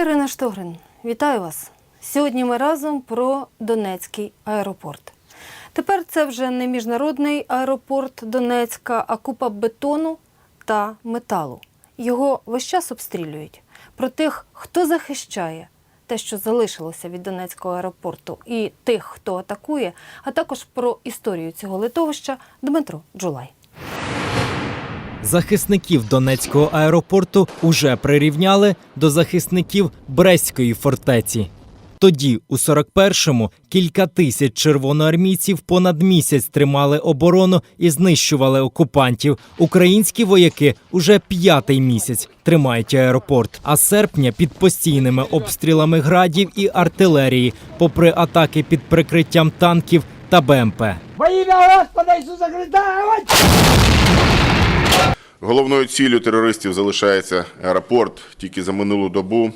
Ірина Штогрин. Вітаю вас. Сьогодні ми разом про Донецький аеропорт. Тепер це вже не міжнародний аеропорт Донецька, а купа бетону та металу. Його весь час обстрілюють. Про тих, хто захищає те, що залишилося від Донецького аеропорту, і тих, хто атакує, а також про історію цього литовища Дмитро Джулай. Захисників Донецького аеропорту уже прирівняли до захисників Брестської фортеці. Тоді, у 41-му, кілька тисяч червоноармійців понад місяць тримали оборону і знищували окупантів. Українські вояки уже п'ятий місяць тримають аеропорт. А серпня під постійними обстрілами градів і артилерії, попри атаки під прикриттям танків та БМП. Во ім'я Господа Ісуса Христа! Головною ціллю терористів залишається аеропорт. Тільки за минулу добу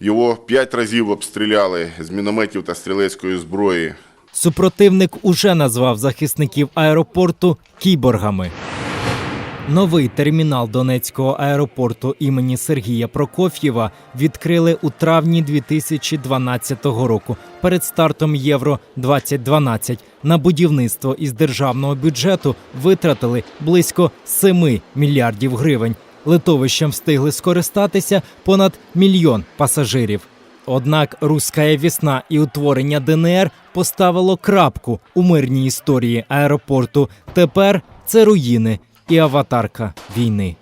його п'ять разів обстріляли з мінометів та стрілецької зброї. Супротивник уже назвав захисників аеропорту кіборгами. Новий термінал Донецького аеропорту імені Сергія Прокоф'єва відкрили у травні 2012 року перед стартом Євро 2012 На будівництво із державного бюджету витратили близько 7 мільярдів гривень. Литовищем встигли скористатися понад мільйон пасажирів. Однак руська вісна і утворення ДНР поставило крапку у мирній історії аеропорту. Тепер це руїни і аватарка війни.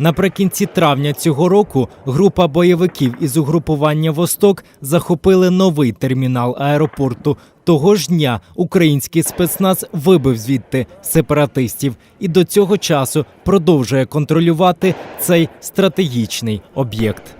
Наприкінці травня цього року група бойовиків із угрупування Восток захопили новий термінал аеропорту. Того ж дня український спецназ вибив звідти сепаратистів і до цього часу продовжує контролювати цей стратегічний об'єкт.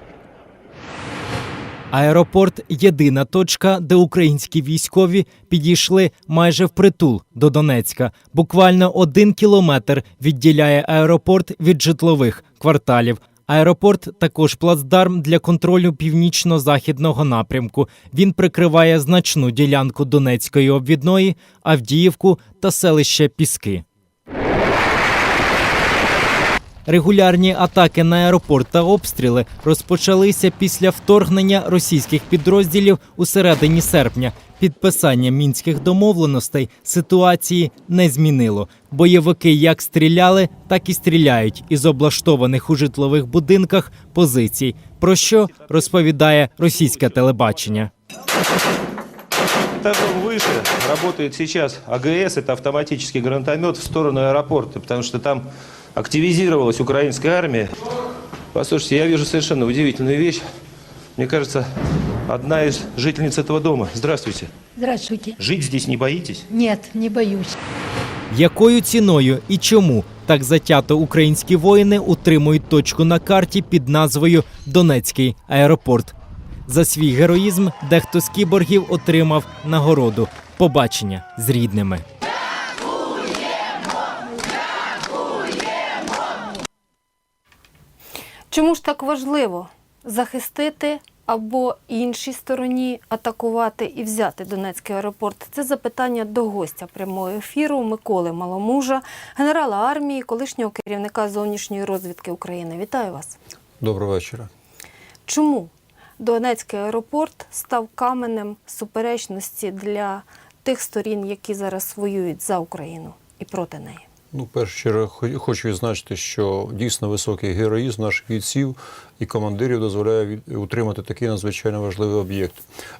Аеропорт єдина точка, де українські військові підійшли майже впритул до Донецька. Буквально один кілометр відділяє аеропорт від житлових кварталів. Аеропорт також плацдарм для контролю північно-західного напрямку. Він прикриває значну ділянку Донецької обвідної, Авдіївку та селище Піски. Регулярні атаки на аеропорт та обстріли розпочалися після вторгнення російських підрозділів у середині серпня. Підписання мінських домовленостей ситуації не змінило. Бойовики як стріляли, так і стріляють із облаштованих у житлових будинках позицій. Про що розповідає російське телебачення. Этажом выше работает сейчас АГС, это автоматический гранатомет в сторону аэропорта, потому что там активизировалась украинская армия. Послушайте, я вижу совершенно удивительную вещь. Мне кажется, одна из жительниц этого дома. Здравствуйте. Здравствуйте. Жить здесь не боитесь? Нет, не боюсь. Якою ціною і чому так затято українські воїни утримують точку на карті під назвою Донецький аеропорт? За свій героїзм дехто з кіборгів отримав нагороду побачення з рідними. Чому ж так важливо захистити або іншій стороні атакувати і взяти Донецький аеропорт? Це запитання до гостя прямого ефіру Миколи Маломужа, генерала армії, колишнього керівника зовнішньої розвідки України. Вітаю вас. Доброго вечора. Чому Донецький аеропорт став каменем суперечності для тих сторін, які зараз воюють за Україну і проти неї? Ну, перш чергу, хочу відзначити, що дійсно високий героїзм наших бійців і командирів дозволяє утримати такий надзвичайно важливий об'єкт.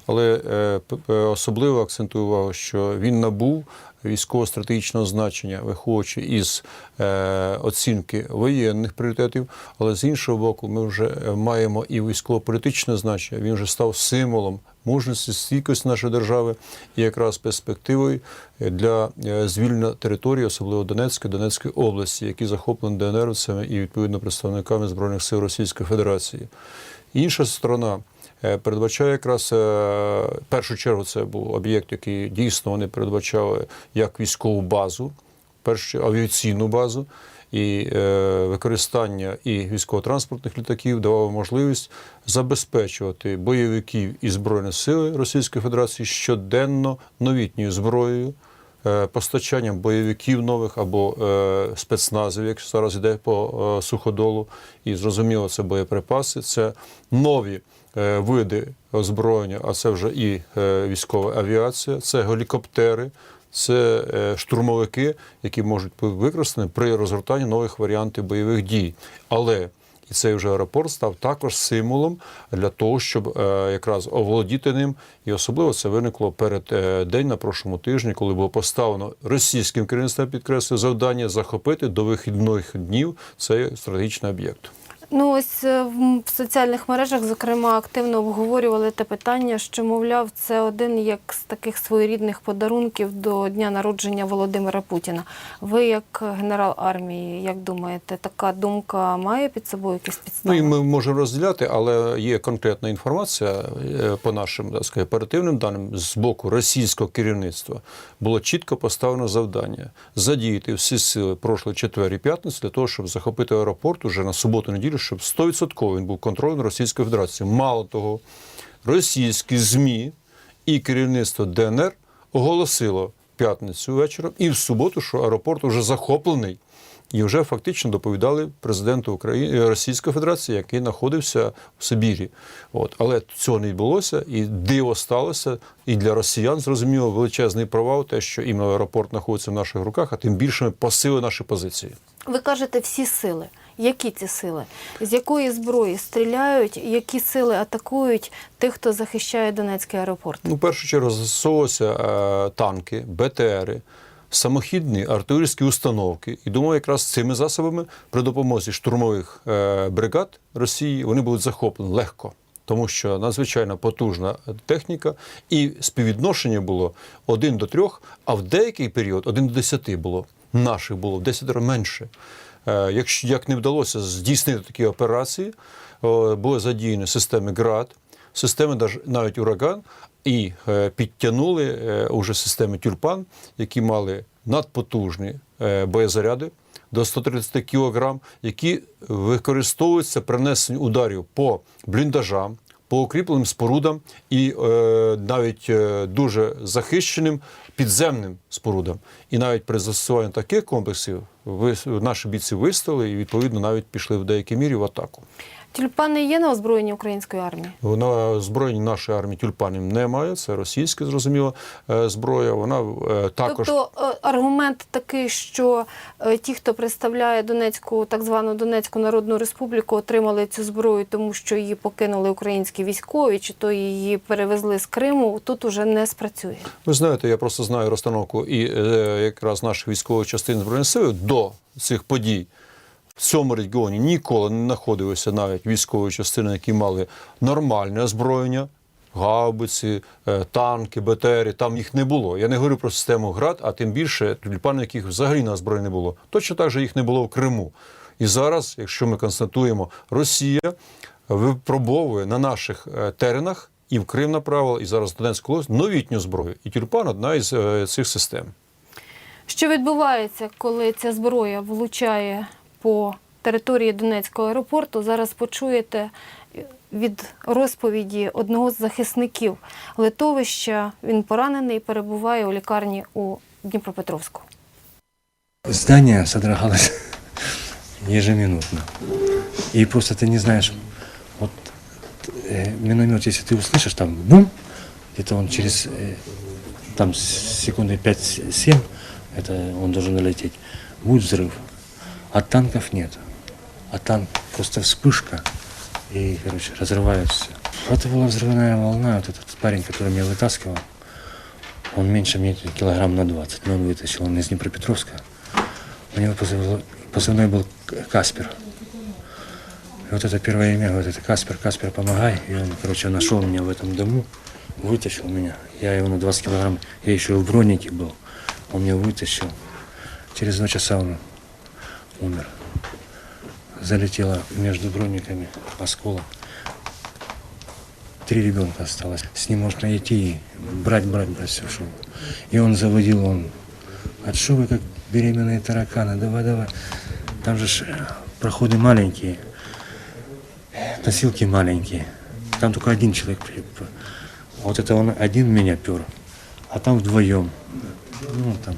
Але е, п- особливо акцентую увагу, що він набув військово-стратегічного значення, виходячи із е, оцінки воєнних пріоритетів. Але з іншого боку, ми вже е, маємо і військово-політичне значення. Він вже став символом мужності, стійкості нашої держави і якраз перспективою е, для е, звільнення території, особливо Донецької, Донецької області, які захоплені ДНРівцями і відповідно представниками збройних сил Російської Федерації. Інша сторона. е, Передбачає якраз е, в першу чергу це був об'єкт, який дійсно вони передбачали як військову базу, першу авіаційну базу, і е, використання і військово-транспортних літаків давало можливість забезпечувати бойовиків і збройні сили Російської Федерації щоденно новітньою зброєю, постачанням бойовиків нових або е, спецназів, як зараз йде по е, суходолу. І зрозуміло, це боєприпаси, це нові е, види озброєння, а це вже і е, військова авіація, це гелікоптери. Це е, штурмовики, які можуть бути використані при розгортанні нових варіантів бойових дій. Але і цей вже аеропорт став також символом для того, щоб е, якраз оволодіти ним. І особливо це виникло перед е, день на прошлому тижні, коли було поставлено російським керівництвом підкреслю завдання захопити до вихідних днів цей стратегічний об'єкт. Ну ось е, в соціальних мережах, зокрема, активно обговорювали те питання, що, мовляв, це один як з таких своєрідних подарунків до дня народження Володимира Путіна. Ви, як генерал армії, як думаєте, така думка має під собою якісь підстави? Ну і ми можемо розділяти, але є конкретна інформація е, по нашим так сказати, оперативним даним з боку російського керівництва. Було чітко поставлено завдання задіяти всі сили прошлої четвер і п'ятниці для того, щоб захопити аеропорт уже на суботу-неділю, щоб 100% він був контрольований Російською Федерацією. Мало того, російські ЗМІ і керівництво ДНР оголосило п'ятницю вечором і в суботу, що аеропорт вже захоплений. І вже фактично доповідали президенту України Російської Федерації, який знаходився в Сибірі. От але цього не відбулося, і диво сталося. І для росіян зрозуміло величезний провал, те, що іменно аеропорт знаходиться в наших руках, а тим більше ми посили наші позиції. Ви кажете всі сили. Які ці сили? З якої зброї стріляють? Які сили атакують тих, хто захищає Донецький аеропорт? Ну, в першу чергу застосовувалися е, танки, БТРи, самохідні артилерійські установки. І думаю, якраз цими засобами при допомозі штурмових е, бригад Росії вони будуть захоплені легко. Тому що надзвичайно потужна техніка, і співвідношення було 1 до 3, а в деякий період 1 до 10 було. Наших було в 10 менше. Е, Якщо як не вдалося здійснити такі операції, були задіяні системи ГРАД, системи навіть ураган, і е, підтягнули е, уже системи тюльпан, які мали надпотужні боєзаряди до 130 кг, які використовуються при нанесенні ударів по бліндажам, по укріпленим спорудам і е, навіть е, дуже захищеним підземним спорудам. І навіть при застосуванні таких комплексів ви, наші бійці вистояли і відповідно навіть пішли в деякій мірі в атаку. Тюльпани є на озброєнні української армії? На озброєнні нашої армії тюльпанів немає. Це російська, зрозуміло, е, зброя. Вона е, також Тобто е, аргумент такий, що ті, хто представляє Донецьку, так звану Донецьку Народну Республіку, отримали цю зброю, тому що її покинули українські військові, чи то її перевезли з Криму, тут уже не спрацює. Ви знаєте, я просто знаю розстановку і якраз наших військових частин збройних сил до цих подій. В цьому регіоні ніколи не знаходилися навіть військові частини, які мали нормальне озброєння, гаубиці, е, танки, БТРи. Там їх не було. Я не говорю про систему ГРАД, а тим більше тюльпани, яких взагалі на озброєнні не було. Точно так же їх не було в Криму. І зараз, якщо ми констатуємо, Росія випробовує на наших е, теренах і в Крим направила, і зараз Донецьку область новітню зброю. І тюльпан одна із е, цих систем. Що відбувається, коли ця зброя влучає по території Донецького аеропорту? Зараз почуєте від розповіді одного з захисників литовища. Він поранений, перебуває у лікарні у Дніпропетровську. Здание содрогалось ежеминутно. И просто ты не знаешь, вот э, миномет, если ты услышишь там бум, где-то он через э, там секунды 5-7, это он должен налететь, будет взрыв. А танков нет. А танк просто вспышка и, короче, разрывает все. Это была взрывная волна, вот этот парень, который меня вытаскивал, он меньше мне килограмм на 20, но он вытащил, он из Днепропетровска. У него позывной, позывной был Каспер. И вот это первое имя, вот это Каспер, Каспер, помогай. И он, короче, нашел меня в этом дому, вытащил меня. Я его на 20 килограмм, я еще в бронике был. Он меня вытащил. Через два часа он умер. Залетело между брониками осколок. Три ребенка осталось. С ним можно идти и брать, брать, брать все, что. И он заводил, он что вы как беременные тараканы? Давай, давай. Там же э, проходы маленькие, носилки маленькие. Там только один человек. Вот это он один меня пер, а там вдвоем. Ну, там.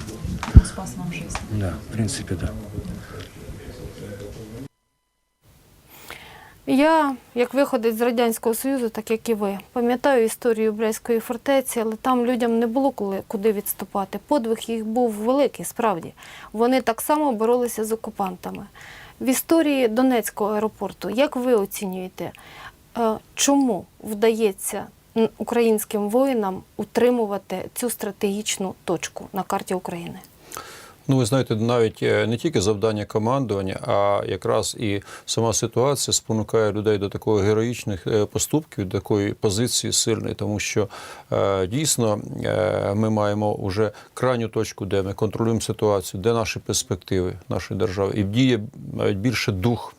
Спас вам жизнь. Да, в принципе, да. Я, як виходить з Радянського Союзу, так як і ви, пам'ятаю історію Брестської фортеці, але там людям не було коли, куди відступати. Подвиг їх був великий, справді. Вони так само боролися з окупантами. В історії Донецького аеропорту, як ви оцінюєте, е, чому вдається українським воїнам утримувати цю стратегічну точку на карті України? Ну, ви знаєте, навіть е, не тільки завдання командування, а якраз і сама ситуація спонукає людей до такої героїчних е, поступків, до такої позиції сильної, тому що е, дійсно ми маємо вже крайню точку, де ми контролюємо ситуацію, де наші перспективи нашої держави, і діє навіть більше дух.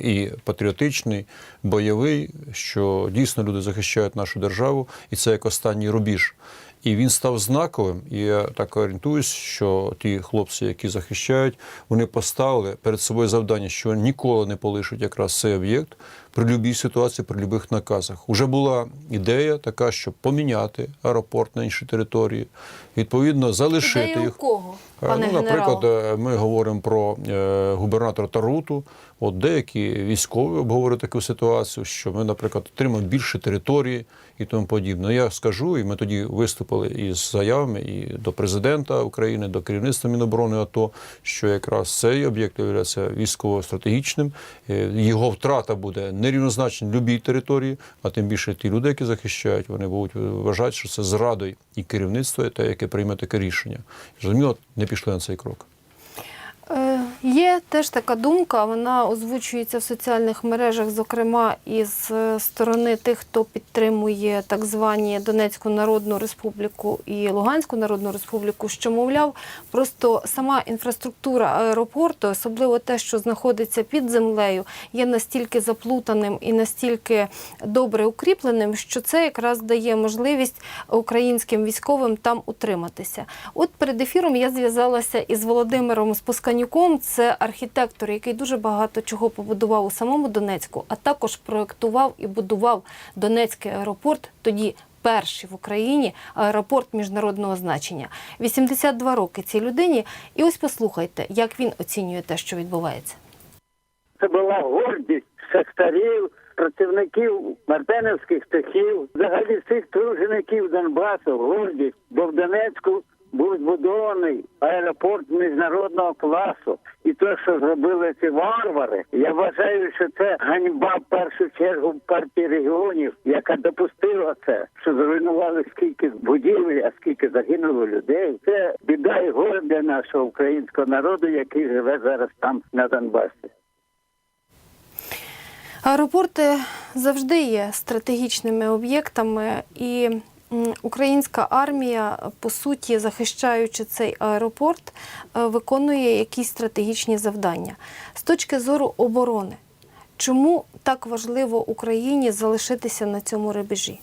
І патріотичний, бойовий, що дійсно люди захищають нашу державу, і це як останній рубіж. І він став знаковим. І я так орієнтуюсь, що ті хлопці, які захищають, вони поставили перед собою завдання, що ніколи не полишать якраз цей об'єкт при будь-якій ситуації, при будь-яких наказах. Уже була ідея така, щоб поміняти аеропорт на інші території, відповідно, залишити Ідея у їх. кого, Е, пане ну, наприклад, генерал? ми говоримо про е, губернатора Таруту. От деякі військові обговорюють таку ситуацію, що ми, наприклад, отримаємо більше території і тому подібне. Я скажу, і ми тоді виступили із заявами і до президента України, до керівництва Міноборони АТО, що якраз цей об'єкт є військово-стратегічним. Е, Його втрата буде нерівнозначна любій території, а тим більше ті люди, які захищають, вони будуть вважати, що це зрадою і керівництво, те, яке прийме таке рішення. Зрозуміло, не пішли на цей крок. Є теж така думка, вона озвучується в соціальних мережах, зокрема із е, сторони тих, хто підтримує так звані Донецьку Народну Республіку і Луганську Народну Республіку, що мовляв, просто сама інфраструктура аеропорту, особливо те, що знаходиться під землею, є настільки заплутаним і настільки добре укріпленим, що це якраз дає можливість українським військовим там утриматися. От перед ефіром я зв'язалася із Володимиром Спусканюком. Це архітектор, який дуже багато чого побудував у самому Донецьку, а також проєктував і будував Донецький аеропорт тоді. Перший в Україні аеропорт міжнародного значення. 82 роки цій людині. І ось послухайте, як він оцінює те, що відбувається. Це була гордість шахтарів, працівників мартенівських цехів, взагалі всіх тружеників Донбасу, гордість, бо в Донецьку був збудований аеропорт міжнародного класу. І те, що зробили ці варвари, я вважаю, що це ганьба в першу чергу партії регіонів, яка допустила це, що зруйнували скільки будівель, а скільки загинуло людей. Це біда і горе для нашого українського народу, який живе зараз там на Донбасі. Аеропорти завжди є стратегічними об'єктами, і українська армія, по суті, захищаючи цей аеропорт, е, виконує якісь стратегічні завдання. З точки зору оборони, чому так важливо Україні залишитися на цьому рубежі?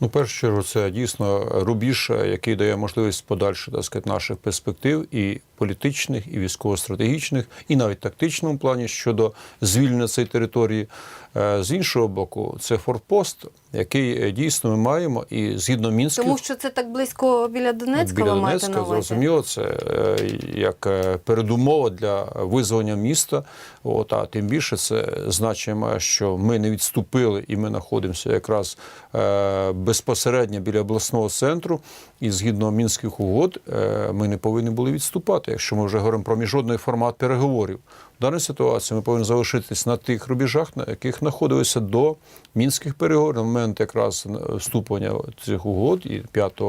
Ну, першу чергу, це дійсно рубіж, який дає можливість подальше так сказати, наших перспектив і політичних, і військово-стратегічних, і навіть тактичному плані щодо звільнення цієї території. Е, З іншого боку, це форпост, який е, дійсно ми маємо, і згідно мінських Тому що це так близько біля Донецька, біля маєте Донецька, зрозуміло, це е, як передумова для визволення міста. От, а тим більше це має, що ми не відступили і ми знаходимося якраз безпосередньо біля обласного центру. І згідно мінських угод, е, ми не повинні були відступати, якщо ми вже говоримо про міжнародний формат переговорів. В даній ситуації ми повинні залишитись на тих рубежах, на яких знаходилися до мінських переговорів. На момент якраз вступлення цих угод і 5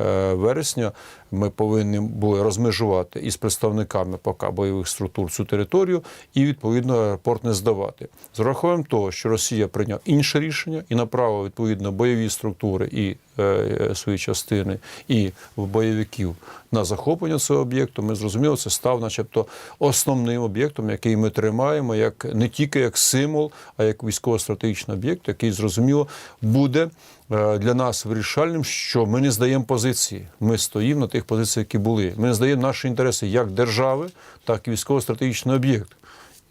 е, вересня ми повинні були розмежувати із представниками ПК бойових структур цю територію і відповідно аеропорт не здавати. З урахуванням того, що Росія прийняла інше рішення і направила відповідно бойові структури і е, свої частини і бойовиків на захоплення цього об'єкту, ми зрозуміли, це став, начебто, основним об'єктом, який ми тримаємо як не тільки як символ, а як військово-стратегічний об'єкт, який зрозуміло буде е, для нас вирішальним, що ми не здаємо позиції. Ми стоїмо на тих позиціях, які були. Ми не здаємо наші інтереси як держави, так і військово-стратегічний об'єкт.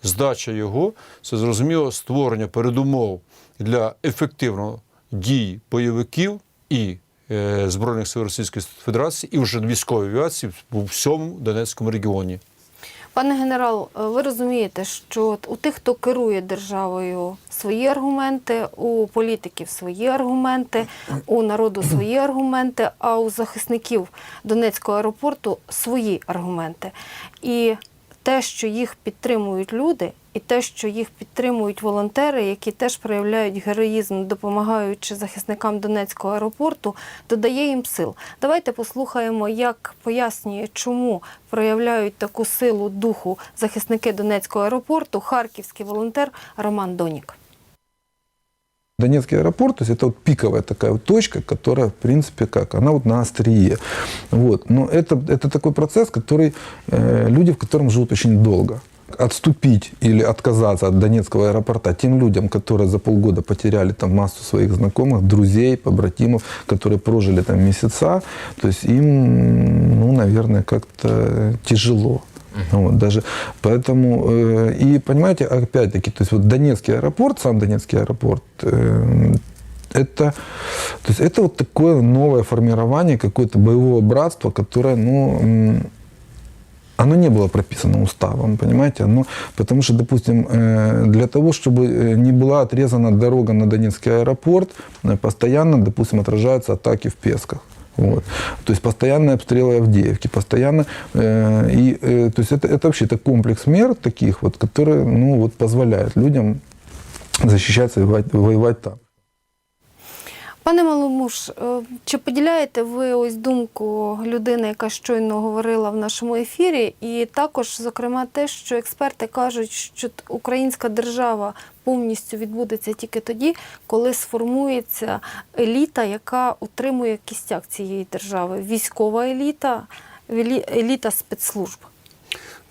Здача його це зрозуміло створення передумов для ефективного дій бойовиків і е, Збройних сил Російської Федерації і вже військової авіації у всьому Донецькому регіоні. Пане генерал, е, ви розумієте, що у тих, хто керує державою, свої аргументи, у політиків свої аргументи, у народу свої аргументи, а у захисників Донецького аеропорту свої аргументи. І те, що їх підтримують люди, і те, що їх підтримують волонтери, які теж проявляють героїзм, допомагаючи захисникам Донецького аеропорту, додає їм сил. Давайте послухаємо, як пояснює, чому проявляють таку силу духу захисники Донецького аеропорту, харківський волонтер Роман Донік. Донецкий аэропорт, то есть это вот пиковая такая вот точка, которая, в принципе, как, она вот на острие. Вот. Но это, это такой процесс, который э, люди в котором живут очень долго. Отступить или отказаться от Донецкого аэропорта тем людям, которые за полгода потеряли там массу своих знакомых, друзей, побратимов, которые прожили там месяца, то есть им, ну, наверное, как-то тяжело. Вот, даже поэтому э, и понимаете, опять-таки, то есть вот Донецкий аэропорт, сам Донецкий аэропорт, э, это, то есть это вот такое новое формирование какое-то боевого братства, которое, ну, оно не было прописано уставом, понимаете? Оно, потому что, допустим, э, для того, чтобы э, не была отрезана дорога на Донецкий аэропорт, э, постоянно, допустим, отражаются атаки в Песках. Вот. То есть постоянные обстрелы Авдеевки, постоянно, э, и, э, то есть это, это вообще это комплекс мер таких вот, которые, ну, вот позволяют людям защищаться и воевать, воевать там. Пане Маломуш, е, чи поділяєте ви ось думку людини, яка щойно говорила в нашому ефірі, і також, зокрема, те, що експерти кажуть, що українська держава повністю відбудеться тільки тоді, коли сформується еліта, яка утримує кістяк цієї держави, військова еліта, елі- еліта спецслужб.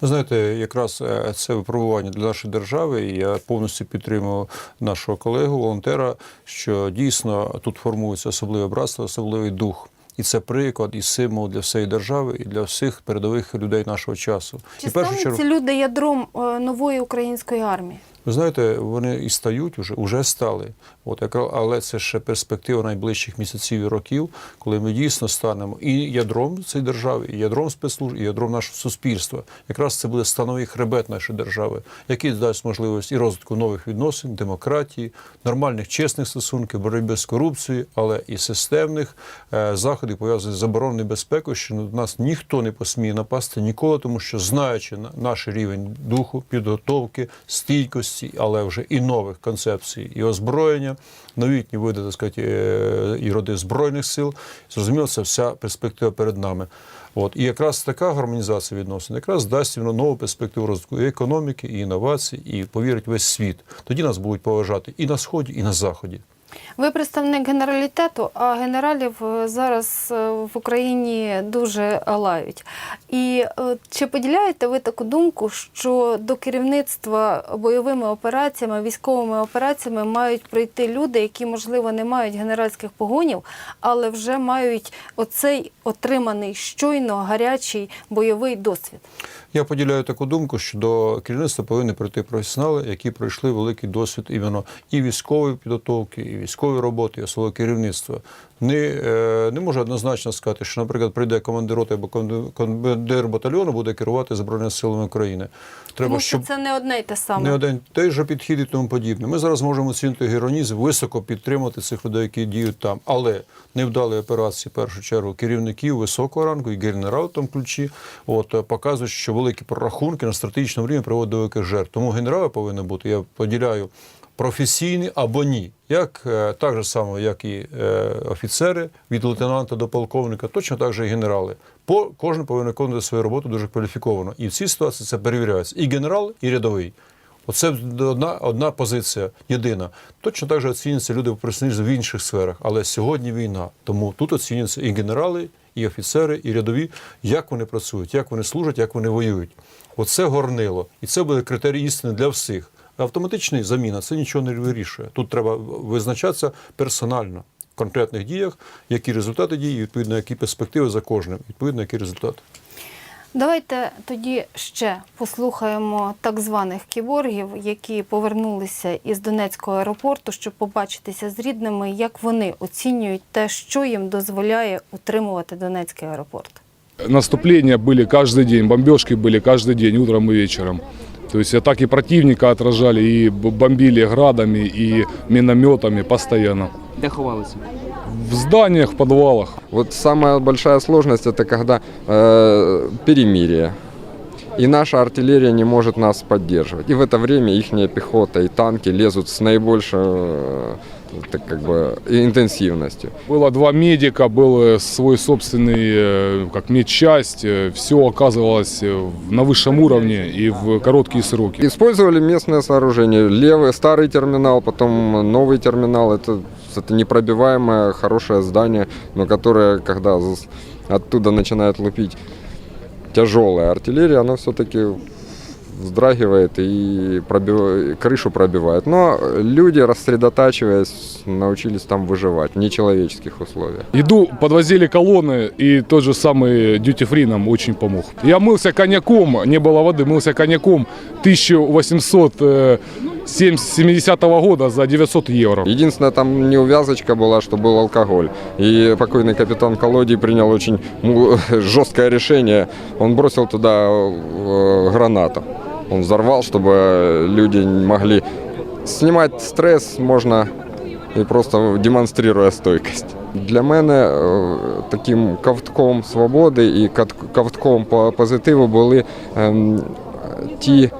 Ви знаєте, якраз е, це випробування для нашої держави, і я повністю підтримую нашого колегу, волонтера, що дійсно тут формується особливе братство, особливий дух. І це приклад і символ для всієї держави і для всіх передових людей нашого часу. Чи і першу чергу, люди ядром е, нової української армії? Ви знаєте, вони і стають уже, уже стали. От яка, але це ще перспектива найближчих місяців і років, коли ми дійсно станемо і ядром цієї держави, і ядром спецслужб, і ядром нашого суспільства. Якраз це буде становий хребет нашої держави, який дасть можливість і розвитку нових відносин, демократії, нормальних чесних стосунків, боротьби з корупцією, але і системних е, заходів пов'язаних з заборонною безпекою, що на нас ніхто не посміє напасти ніколи, тому що знаючи на- наш рівень духу, підготовки, стійкості, але вже і нових концепцій, і озброєння, новітні види, так сказати, е, і роди збройних сил, зрозуміло, це вся перспектива перед нами. От і якраз така гармонізація відносин якраз дасть воно нову перспективу розвитку і економіки, і інновацій, і повірить весь світ. Тоді нас будуть поважати і на сході, і на заході. Ви представник генералітету, а генералів е, зараз е, в Україні дуже лають. І е, чи поділяєте ви таку думку, що до керівництва бойовими операціями, військовими операціями мають прийти люди, які, можливо, не мають генеральських погонів, але вже мають оцей отриманий щойно гарячий бойовий досвід? Я поділяю таку думку, що до керівництва повинні прийти професіонали, які пройшли великий досвід іменно і військової підготовки, і військової роботи, і особливо керівництва. Не, е, не можу однозначно сказати, що, наприклад, прийде командир роти або команди- командир батальйону буде керувати Збройними силами України. Треба, Тому що щоб це не одне й те саме. не один той же підхід і тому подібне. Ми зараз можемо оцінити героїзм, високо підтримати цих людей, які діють там. Але невдалі операції, в першу чергу, керівників високого ранку і генерал в тому ключі, от е, показують, що великі прорахунки на стратегічному рівні приводять до великих жертв. Тому генерали повинні бути. Я поділяю. Професійні або ні, як е, так же само, як і е, офіцери від лейтенанта до полковника, точно так же і генерали. По кожен повинен виконувати свою роботу дуже кваліфіковано. І в цій ситуації це перевіряється і генерал, і рядовий. Оце одна, одна позиція єдина. Точно так же оцінюються люди професіоналізм в інших сферах, але сьогодні війна. Тому тут оцінюються і генерали, і офіцери, і рядові, як вони працюють, як вони служать, як вони воюють. Оце горнило. І це буде критерій істини для всіх Автоматична заміна це нічого не вирішує. Тут треба визначатися персонально в конкретних діях, які результати дії, і, відповідно, які перспективи за кожним, відповідно, які результати. Давайте тоді ще послухаємо так званих кіборгів, які повернулися із Донецького аеропорту, щоб побачитися з рідними, як вони оцінюють те, що їм дозволяє утримувати Донецький аеропорт. Наступления были каждый день, бомбежки были каждый день, утром и вечером. То есть атаки противника отражали и б- бомбили градами и минометами постоянно. Де ховалися? В зданиях, в подвалах. Вот самая большая сложность это когда э, перемирие. И наша артиллерия не может нас поддерживать. И в это время их пехота и танки лезут с наибольшей э, так как бы, интенсивностью. Было два медика, был э, свой собственный, э, как медчасть. Все оказывалось э, на высшем уровне и в короткие сроки. Использовали местное сооружение. Левый старый терминал, потом новый терминал. Это, это непробиваемое хорошее здание, но которое, когда оттуда начинает лупить тяжелая артиллерия, оно все-таки вздрагивает и пробив- крышу пробивает. Но люди, рассредотачиваясь, научились там выживать в нечеловеческих условиях. Еду подвозили колонны, и тот же самый Duty Free нам очень помог. Я мылся коньяком, не было воды, мылся коньяком 1870 года за 900 евро. Единственное, там неувязочка была, что был алкоголь. И покойный капитан Колодий принял очень жесткое решение. Он бросил туда э, гранату. Он взорвал, чтобы люди могли снимать стресс можно і просто демонструє стойкість. Для мене е, таким ковтком свободи і ковтком позитиву були ем, ті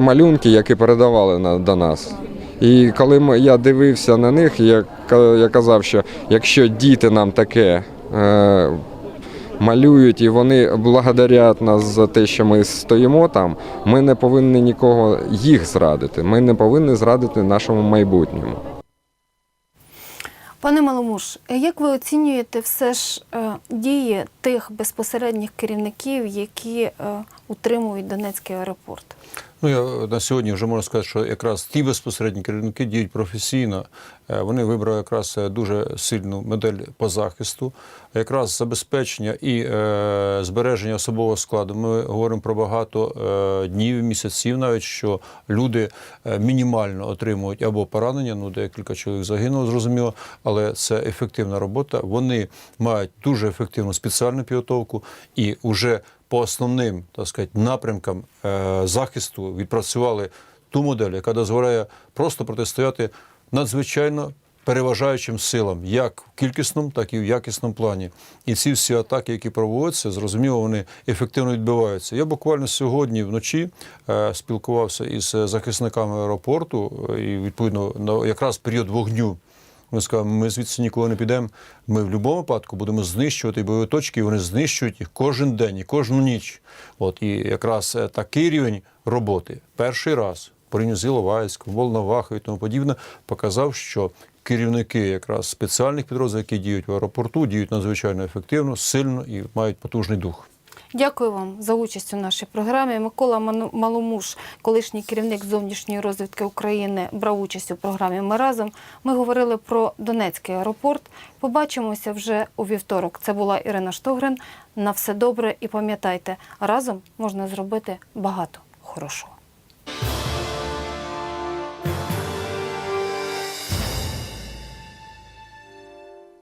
малюнки, які передавали до нас. І коли я дивився на них, я, казав, що якщо діти нам таке е, малюють і вони благодарять нас за те, що ми стоїмо там, ми не повинні нікого їх зрадити. Ми не повинні зрадити нашому майбутньому. Пане Маломуш, як ви оцінюєте все ж е, дії тих безпосередніх керівників, які е, утримують Донецький аеропорт? Ну, я на сьогодні вже можу сказати, що якраз ті безпосередні керівники діють професійно. Е, Вони вибрали якраз е, дуже сильну модель по захисту, якраз забезпечення і е, збереження особового складу. Ми говоримо про багато е, днів, місяців, навіть що люди е, мінімально отримують або поранення. Ну, декілька чоловік загинуло, зрозуміло, але це ефективна робота. Вони мають дуже ефективну спеціальну підготовку і вже по основним так сказати, напрямкам е, захисту відпрацювали ту модель, яка дозволяє просто протистояти надзвичайно переважаючим силам, як в кількісному, так і в якісному плані. І ці всі атаки, які проводяться, зрозуміло, вони ефективно відбиваються. Я буквально сьогодні вночі е, спілкувався із захисниками аеропорту, е, і відповідно на якраз період вогню. Ми сказали, ми звідси ніколи не підемо. Ми в будь-якому випадку будемо знищувати бойові точки, і вони знищують їх кожен день і кожну ніч. От і якраз е, такий рівень роботи перший раз порівняно з Іловайськом, Волновахою і тому подібне, показав, що керівники якраз спеціальних підрозділів, які діють в аеропорту, діють надзвичайно ефективно, сильно і мають потужний дух. Дякую вам за участь у нашій програмі. Микола Маломуш, колишній керівник зовнішньої розвідки України, брав участь у програмі Ми разом. Ми говорили про Донецький аеропорт. Побачимося вже у вівторок. Це була Ірина Штогрин. На все добре і пам'ятайте, разом можна зробити багато хорошого.